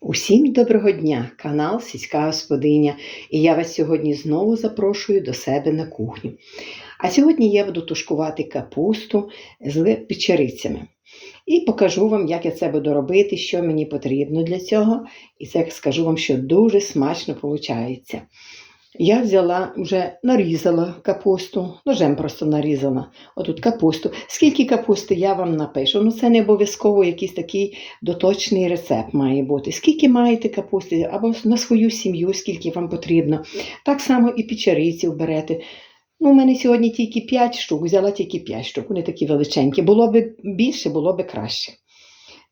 Усім доброго дня, канал Сільська Господиня, і я вас сьогодні знову запрошую до себе на кухню. А сьогодні я буду тушкувати капусту з печерицями. І покажу вам, як я це буду робити, що мені потрібно для цього. І це скажу вам, що дуже смачно виходить. Я взяла, вже нарізала капусту, ножем просто нарізала. Отут капусту. Скільки капусти я вам напишу. Ну це не обов'язково якийсь такий доточний рецепт має бути. Скільки маєте капусти, або на свою сім'ю, скільки вам потрібно. Так само і печериців берете. Ну, у мене сьогодні тільки 5 штук, взяла тільки 5 штук, вони такі величенькі. Було б більше, було б краще.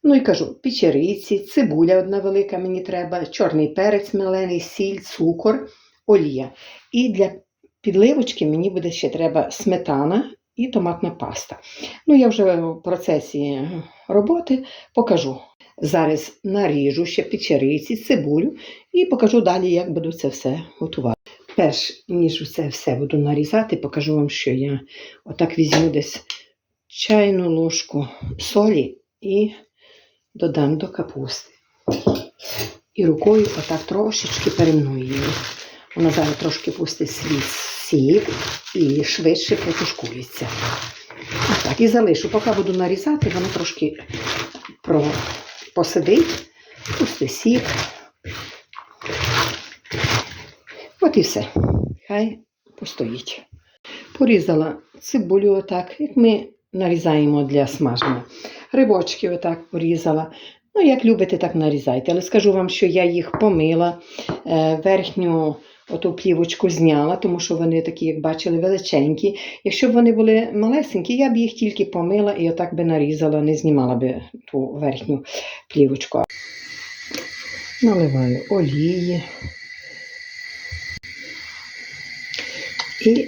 Ну і кажу, печериці, цибуля одна велика мені треба, чорний перець мелений, сіль, цукор, олія. І для підливочки мені буде ще треба сметана і томатна паста. Ну, я вже в процесі роботи покажу. Зараз наріжу ще печериці, цибулю і покажу далі, як буду це все готувати. Перш ніж це все буду нарізати, покажу вам, що я отак візьму десь чайну ложку солі і додам до капусти. І рукою отак трошечки перемную її. Вона зараз трошки пустить свій сік і швидше протушкується. Так, і залишу. Поки буду нарізати, воно трошки про... посидить, пусти сік. От і все. Хай постоїть. Порізала цибулю отак, як ми нарізаємо для смаження. Грибочки отак порізала. Ну, як любите, так нарізайте. Але скажу вам, що я їх помила, е, верхню оту плівочку зняла, тому що вони такі, як бачили, величенькі. Якщо б вони були малесенькі, я б їх тільки помила і отак би нарізала, не знімала би ту верхню плівочку. Наливаю олії. І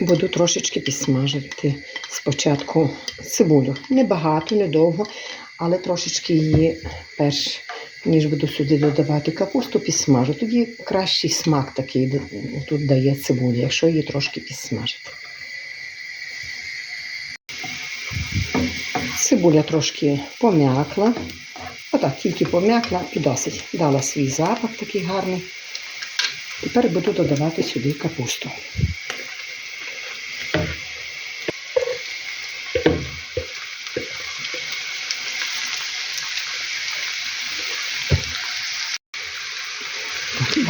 буду трошечки підсмажувати спочатку цибулю. Небагато, недовго, але трошечки її перш, ніж буду сюди додавати капусту, підсмажу. Тоді кращий смак такий тут дає цибуля, якщо її трошки підсмажити. Цибуля трошки пом'якла. Отак, тільки пом'якла і досить. Дала свій запах такий гарний. Тепер буду додавати сюди капусту.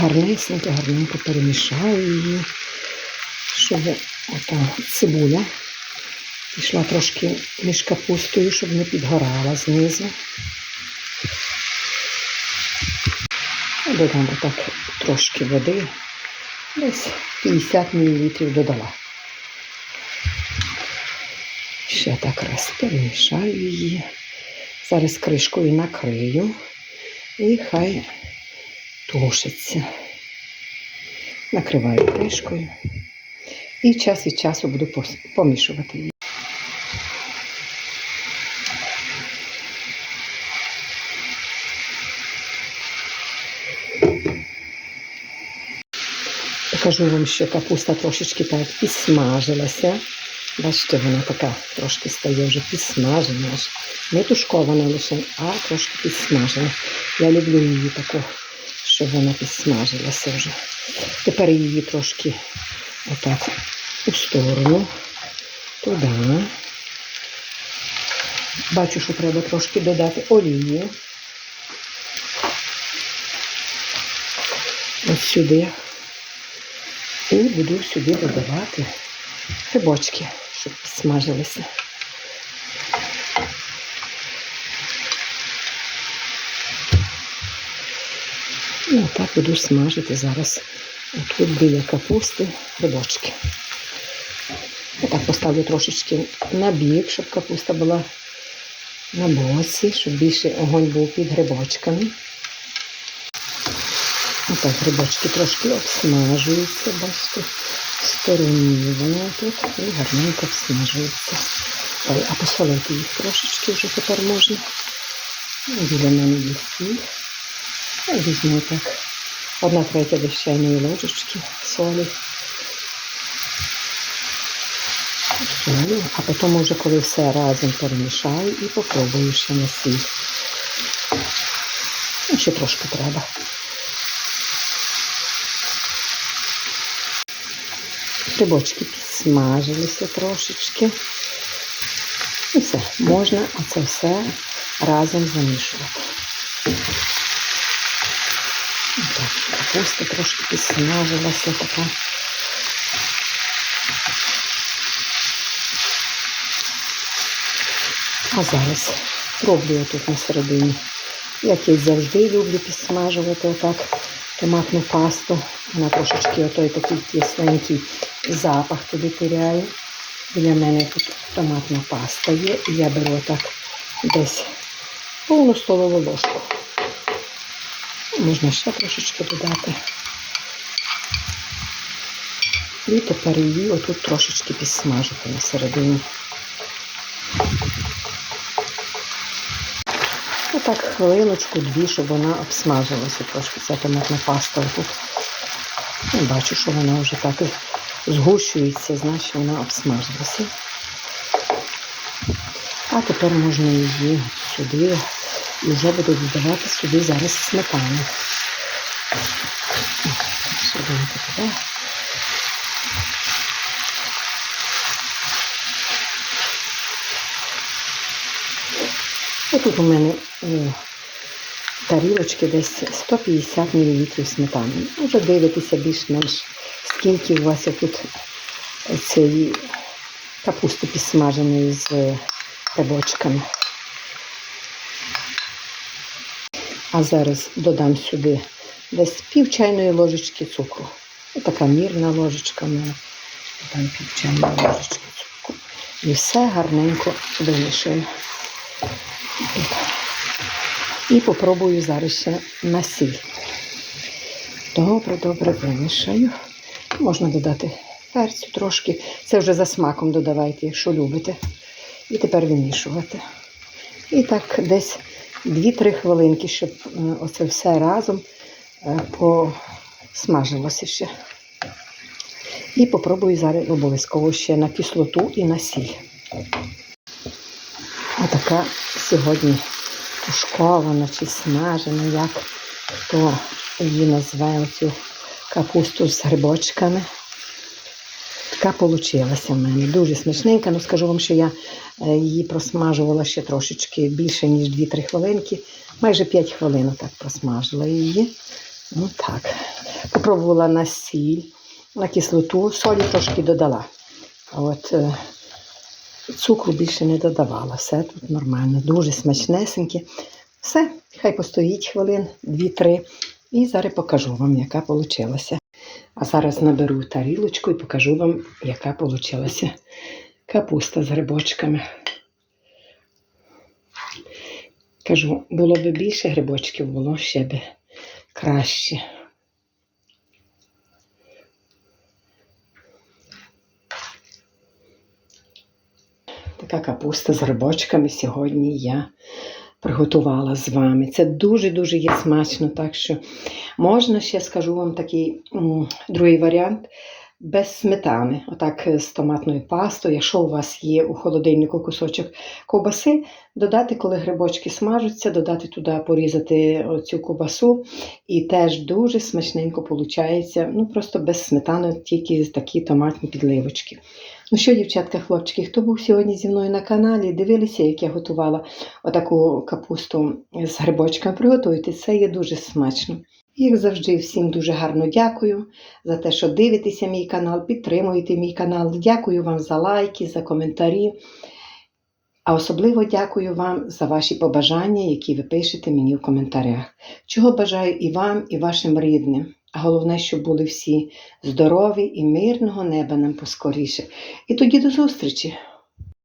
Гарнесенько, гарненько перемішаю її, щоб ота цибуля пішла трошки між капустою, щоб не підгорала знизу. Додам отак трошки води, десь 50 мл додала. Ще так раз перемішаю її. Зараз кришкою накрию і хай тушиться. Накриваю кришкою і час від часу буду помішувати її. Покажу вам, що капуста трошечки так підсмажилася. Бачите, вона така трошки стає вже підсмажена, не тушкована лише, а трошки підсмажена. Я люблю її таку щоб вона підсмажилася вже. Тепер її трошки отак у сторону, туди. Бачу, що треба трошки додати олію. Ось сюди. І буду сюди додавати грибочки, щоб підсмажилися. І отак буду смажити зараз тут біля капусти грибочки. Отак поставлю трошечки на бік, щоб капуста була на боці, щоб більше огонь був під грибочками. Отак грибочки трошки обсмажуються, бачите, стороні вони тут і гарненько обсмажуються. А посолити їх трошечки вже тепер можна. Біля мене є сіль. Візьму так. Одна третя десь чайної ложечки солі. А потім вже коли все разом перемішаю і попробую ще на сіль. ще трошки треба. Грибочки підсмажилися трошечки. І все, можна оце все разом замішувати. Капуста трошки підсмажилася така. А зараз роблю тут на середині. Як я завжди люблю підсмажувати отак томатну пасту. Вона трошечки отой такий кисленький запах туди теряє. Біля мене тут томатна паста є, і я беру отак десь повну столову ложку. Можна ще трошечки додати. І тепер її отут трошечки підсмажити на середині. Отак хвилиночку-дві, щоб вона обсмажилася трошки. Ця томатна паста тут. Я бачу, що вона вже так згущується, значить вона обсмажилася. А тепер можна її сюди і вже буду додавати сюди зараз сметану. Сюди туди. Отут у мене е, тарілочки десь 150 мл сметани. Вже дивитися більш-менш, скільки у вас тут цієї капусти підсмаженої з грибочками. А зараз додам сюди десь пів чайної ложечки цукру. Ось така мірна ложечка в мене. Додам пів чайної ложечки цукру. І все гарненько вимішую. І попробую зараз ще на сіль. Добре, добре вимішаю. Можна додати перцю трошки. Це вже за смаком додавайте, якщо любите. І тепер вимішувати. І так десь 2-3 хвилинки, щоб е, оце все разом е, посмажилося ще. І попробую зараз обов'язково ще на кислоту і на сіль. Отака сьогодні тушкована чи смажена, як хто її називає цю капусту з грибочками. Така получилася в мене. Дуже смачненька. Ну скажу вам, що я е, її просмажувала ще трошечки більше, ніж 2-3 хвилинки. Майже 5 хвилин так просмажила її. Ну так. Попробувала на сіль, на кислоту, солі трошки додала. А от е, цукру більше не додавала. Все тут нормально, дуже смачнесеньке. Все, хай постоїть хвилин, 2-3. І зараз покажу вам, яка вийшла. А зараз наберу тарілочку і покажу вам, яка вийшла капуста з грибочками. Кажу, було б більше грибочків, було ще б краще. Така капуста з грибочками сьогодні я приготувала з вами. Це дуже-дуже є смачно, так що можна ще скажу вам такий другий варіант без сметани, отак е, з томатною пастою. Якщо у вас є у холодильнику кусочок ковбаси, додати, коли грибочки смажуться, додати туди, порізати оцю ковбасу. І теж дуже смачненько виходить. Ну просто без сметани, тільки такі томатні підливочки. Ну що, дівчатка, хлопчики, хто був сьогодні зі мною на каналі, дивилися, як я готувала отаку капусту з грибочками, приготуйте, це є дуже смачно. І, Як завжди, всім дуже гарно дякую за те, що дивитеся мій канал, підтримуєте мій канал. Дякую вам за лайки, за коментарі. А особливо дякую вам за ваші побажання, які ви пишете мені в коментарях. Чого бажаю і вам, і вашим рідним. Головне, щоб були всі здорові і мирного неба нам поскоріше. І тоді до зустрічі!